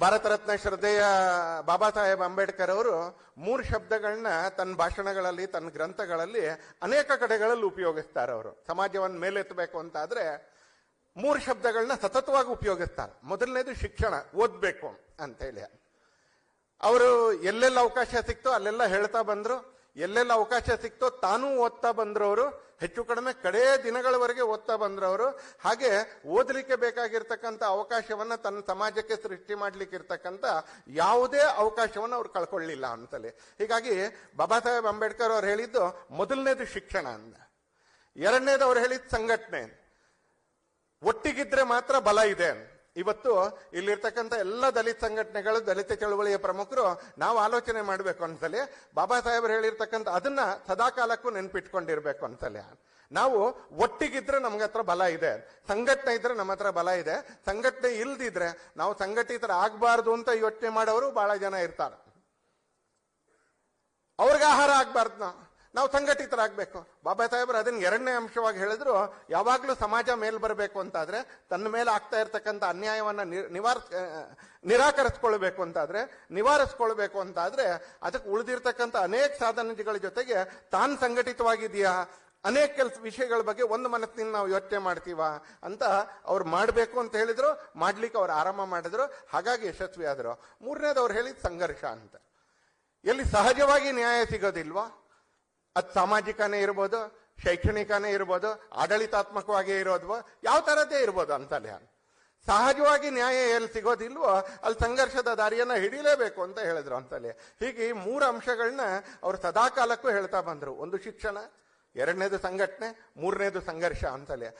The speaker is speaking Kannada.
ಭಾರತ ರತ್ನ ಶ್ರದ್ಧೆಯ ಬಾಬಾ ಸಾಹೇಬ್ ಅಂಬೇಡ್ಕರ್ ಅವರು ಮೂರು ಶಬ್ದಗಳನ್ನ ತನ್ನ ಭಾಷಣಗಳಲ್ಲಿ, ತನ್ನ ಗ್ರಂಥಗಳಲ್ಲಿ ಅನೇಕ ಕಡೆಗಳಲ್ಲಿ ಉಪಯೋಗಿಸ್ತಾರೆ ಅವರು. ಸಮಾಜವನ್ನು ಮೇಲೆತ್ತಬೇಕು ಅಂತ ಆದ್ರೆ ಮೂರು ಶಬ್ದಗಳನ್ನ ಸತತವಾಗಿ ಉಪಯೋಗಿಸ್ತಾರೆ. ಮೊದಲನೇದು ಶಿಕ್ಷಣ, ಓದಬೇಕು ಅಂತ ಹೇಳಿ. ಅವರು ಎಲ್ಲೆಲ್ಲ ಅವಕಾಶ ಸಿಕ್ತೋ ಅಲ್ಲೆಲ್ಲ ಹೇಳ್ತಾ ಬಂದ್ರು. ಎಲ್ಲೆಲ್ಲ ಅವಕಾಶ ಸಿಕ್ತೋ ತಾನೂ ಓದ್ತಾ ಬಂದ್ರವರು, ಹೆಚ್ಚು ಕಡಿಮೆ ಕಡೇ ದಿನಗಳವರೆಗೆ ಓದ್ತಾ ಬಂದ್ರವರು, ಹಾಗೆ ಓದಲಿಕ್ಕೆ ಬೇಕಾಗಿರ್ತಕ್ಕಂಥ ಅವಕಾಶವನ್ನ ತನ್ನ ಸಮಾಜಕ್ಕೆ ಸೃಷ್ಟಿ ಮಾಡ್ಲಿಕ್ಕೆ ಇರ್ತಕ್ಕಂಥ ಯಾವುದೇ ಅವಕಾಶವನ್ನು ಅವ್ರು ಕಳ್ಕೊಳ್ಳಿಲ್ಲ ಅಂತಲೇ ಹೀಗಾಗಿ ಬಾಬಾ ಸಾಹೇಬ್ ಅಂಬೇಡ್ಕರ್ ಅವ್ರು ಹೇಳಿದ್ದು ಮೊದಲನೇದು ಶಿಕ್ಷಣ ಅಂದ. ಎರಡನೇದು ಅವ್ರು ಹೇಳಿದ್ದು ಸಂಘಟನೆ. ಒಟ್ಟಿಗಿದ್ರೆ ಮಾತ್ರ ಬಲ ಇದೆ ಇವತ್ತು ಇಲ್ಲಿರ್ತಕ್ಕಂಥ ಎಲ್ಲ ದಲಿತ ಸಂಘಟನೆಗಳು, ದಲಿತ ಚಳುವಳಿಯ ಪ್ರಮುಖರು ನಾವು ಆಲೋಚನೆ ಮಾಡಬೇಕು ಅನ್ಸಲಿ. ಬಾಬಾ ಸಾಹೇಬರು ಹೇಳಿರ್ತಕ್ಕಂಥ ಅದನ್ನ ಸದಾಕಾಲಕ್ಕೂ ನೆನ್ಪಿಟ್ಕೊಂಡಿರ್ಬೇಕು ಅನ್ಸಲಿ. ನಾವು ಒಟ್ಟಿಗಿದ್ರೆ ನಮ್ಗೆ ಹತ್ರ ಬಲ ಇದೆ. ಸಂಘಟನೆ ಇದ್ರೆ ನಮ್ಮ ಹತ್ರ ಬಲ ಇದೆ. ಸಂಘಟನೆ ಇಲ್ದಿದ್ರೆ ನಾವು ಸಂಘಟಿತರ ಆಗ್ಬಾರ್ದು ಅಂತ ಯೋಚನೆ ಮಾಡೋರು ಬಹಳ ಜನ ಇರ್ತಾರೆ. ಅವ್ರಿಗೆ ಆಹಾರ ಆಗ್ಬಾರ್ದು. ನಾವು ನಾವು ಸಂಘಟಿತರಾಗಬೇಕು. ಬಾಬಾ ಸಾಹೇಬರು ಅದನ್ನ ಎರಡನೇ ಅಂಶವಾಗಿ ಹೇಳಿದ್ರು, ಯಾವಾಗಲೂ ಸಮಾಜ ಮೇಲೆ ಬರಬೇಕು ಅಂತಾದ್ರೆ, ತನ್ನ ಮೇಲೆ ಆಗ್ತಾ ಇರತಕ್ಕಂಥ ಅನ್ಯಾಯವನ್ನು ನಿವಾರ ನಿರಾಕರಿಸ್ಕೊಳ್ಬೇಕು ಅಂತಾದ್ರೆ, ನಿವಾರಿಸ್ಕೊಳ್ಬೇಕು ಅಂತಾದ್ರೆ, ಅದಕ್ಕೆ ಉಳಿದಿರ್ತಕ್ಕಂಥ ಅನೇಕ ಸಾಧನಗಳ ಜೊತೆಗೆ ತಾನು ಸಂಘಟಿತವಾಗಿದೆಯಾ ಅನೇಕ ಕೆಲಸ, ವಿಷಯಗಳ ಬಗ್ಗೆ ಒಂದು ಮನಸ್ಸಿನಿಂದ ನಾವು ಯೋಚನೆ ಮಾಡ್ತೀವ ಅಂತ ಅವ್ರು ಮಾಡಬೇಕು ಅಂತ ಹೇಳಿದ್ರು. ಮಾಡ್ಲಿಕ್ಕೆ ಅವ್ರು ಆರಂಭ ಮಾಡಿದ್ರು. ಹಾಗಾಗಿ ಯಶಸ್ವಿ ಆದ್ರು ಮೂರನೇದು ಅವ್ರು ಹೇಳಿದ ಸಂಘರ್ಷ ಅಂತ. ಎಲ್ಲಿ ಸಹಜವಾಗಿ ನ್ಯಾಯ ಸಿಗೋದಿಲ್ವಾ? ಅದು ಸಾಮಾಜಿಕನೇ ಇರ್ಬೋದು, ಶೈಕ್ಷಣಿಕನೇ ಇರ್ಬೋದು, ಆಡಳಿತಾತ್ಮಕವಾಗಿ ಇರೋದು ಯಾವ ತರದೇ ಇರ್ಬೋದು ಅಂತಲೇ. ಸಹಜವಾಗಿ ನ್ಯಾಯ ಎಲ್ಲಿ ಸಿಗೋದಿಲ್ವೋ, ಅಲ್ಲಿ ಸಂಘರ್ಷದ ದಾರಿಯನ್ನ ಹಿಡಿಲೇಬೇಕು ಅಂತ ಹೇಳಿದ್ರು ಅಂತಲೇ. ಹೀಗೆ ಈ ಮೂರು ಅಂಶಗಳನ್ನ ಅವ್ರು ಸದಾಕಾಲಕ್ಕೂ ಹೇಳ್ತಾ ಬಂದ್ರು. ಒಂದು ಶಿಕ್ಷಣ, ಎರಡನೇದು ಸಂಘಟನೆ, ಮೂರನೇದು ಸಂಘರ್ಷ ಅಂತಲೇ.